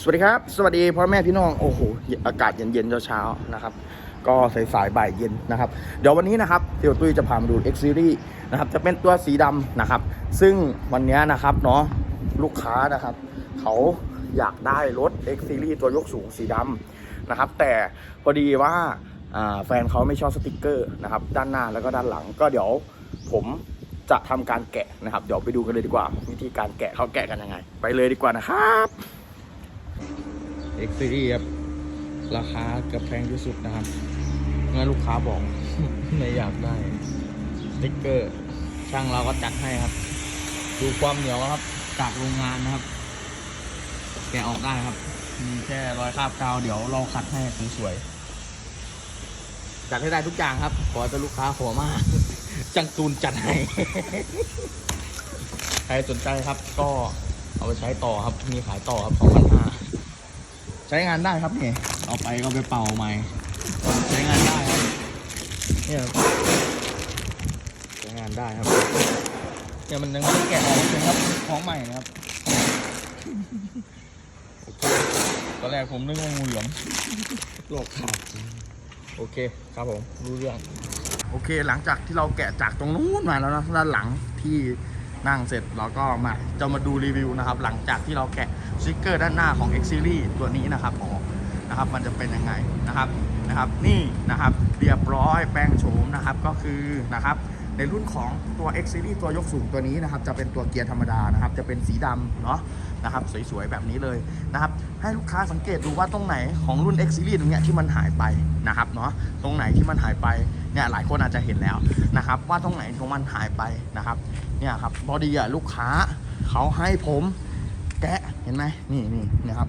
สวัสดีครับ สวัสดีพ่อแม่พี่น้องโอ้โหอากาศเย็นๆเช้าๆนะครับ ก็สายๆบ่ายเย็นนะครับ เดี๋ยววันนี้นะครับเดี๋ยวตุ้ยจะพามาดู X Series นะครับจะเป็นตัวสีดำนะครับ ซึ่งวันนี้นะครับเนาะลูกค้านะครับ เขาอยากได้รถ X Series ตัวยกสูงสีดำนะครับ แต่พอดีว่าอ่าแฟนเขาไม่ชอบสติกเกอร์นะครับ ด้านหน้าแล้วก็ด้านหลังก็เดี๋ยวผมจะทำการแกะนะครับ เดี๋ยวไปดูกันเลยดีกว่า วิธีการแกะเขาแกะกันยังไง ไปเลยดีกว่านะครับ X Series ครับ ราคาเกือบแพงที่สุดนะครับเมื่อลูกค้าบอก ไม่อยากได้สติ๊กเกอร์ ช่างเราก็จัดให้ครับ ดูความเหนียวครับ จากโรงงานนะครับ แกะออกได้ครับ มีแค่รอยคราบกาวเดี๋ยวเราคัดให้สวยๆจัดให้ได้ทุกอย่างครับ ขอแต่ลูกค้าขอมากจังตูนจัดให้ ใครสนใจครับก็เอาไปใช้ต่อครับ มีขายต่อครับสองพันห้า ใช้งานได้ครับนี่เอาไปก็ไปเป่าใหม่ใช้งานได้ครับเนี่ยครับใช้งานได้ครับเนี่ยมันยังไม่ได้แกะออกเลยครับของใหม่นะครับตอนแรกผมนึกว่างูเหลือมโลกขาดโอเคครับผมรู้เรื่อง โอเคหลังจากที่เราแกะจากตรงนู้นมาแล้วนะด้านหลังที่ นั่งเสร็จเราก็มาจะมาดูรีวิวนะครับ หลังจากที่เราแกะสติกเกอร์ด้านหน้าของ X Series ตัวนี้นะครับออกนะครับ มันจะเป็นยังไงนะครับนะครับ นี่นะครับเรียบร้อยแปลงโฉมนะครับก็คือนะครับ ในรุ่นของตัว X Series ตัวยกสูงตัวนี้นะครับจะเป็นตัวเกียร์ธรรมดานะครับจะเป็นสีดำเนาะนะครับสวยๆแบบนี้เลยนะครับให้ลูกค้าสังเกตดูว่าตรงไหนของรุ่น X Series ตรงเนี้ยที่มันหายไปนะครับเนาะตรงไหนที่มันหายไปเนี่ยหลายคนอาจจะเห็นแล้วนะครับว่าตรงไหนของมันหายไปนะครับเนี่ยครับพอดีอะลูกค้าเขาให้ผมแกะเห็นไหมนี่นี่นะครับ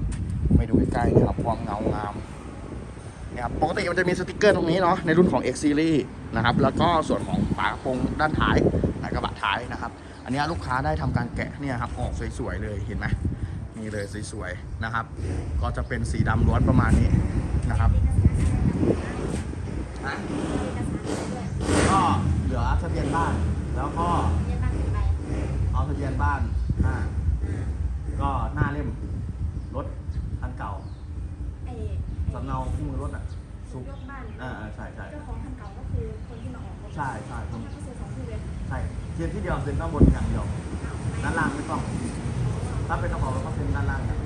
ไปดูใกล้ๆนะครับความเงางามเนี่ยครับปกติมันจะมีสติกเกอร์ตรงนี้เนาะในรุ่นของ X Series นะครับ แล้วก็ส่วนของฝากระโปรงด้านท้ายในกระบะท้ายนะครับ อันนี้ลูกค้าได้ทำการแกะเนี่ยครับออกสวยๆเลยเห็นไหมนี่เลยสวยๆนะครับ ก็จะเป็นสีดำล้วนประมาณนี้นะครับนะก็เหลือทะเบียนบ้าน แล้วก็เอาทะเบียนบ้านอ่าก็หน้าเล่มรถคันเก่าสำเนาคู่มือรถอะ ซุกยกบ้านอ่าอ่าใช่ใช่เจ้าของคันเก่าก็คือคนที่มาออกรถใช่ใช่คเขารับก็ซื้อสองที่เลยใช่เซ็นที่เดียวเซ็นข้างบนอย่างเดียว ด้านล่างไม่ต้อง ถ้าเป็นเจ้าของรถก็เซ็นด้านล่างอย่าง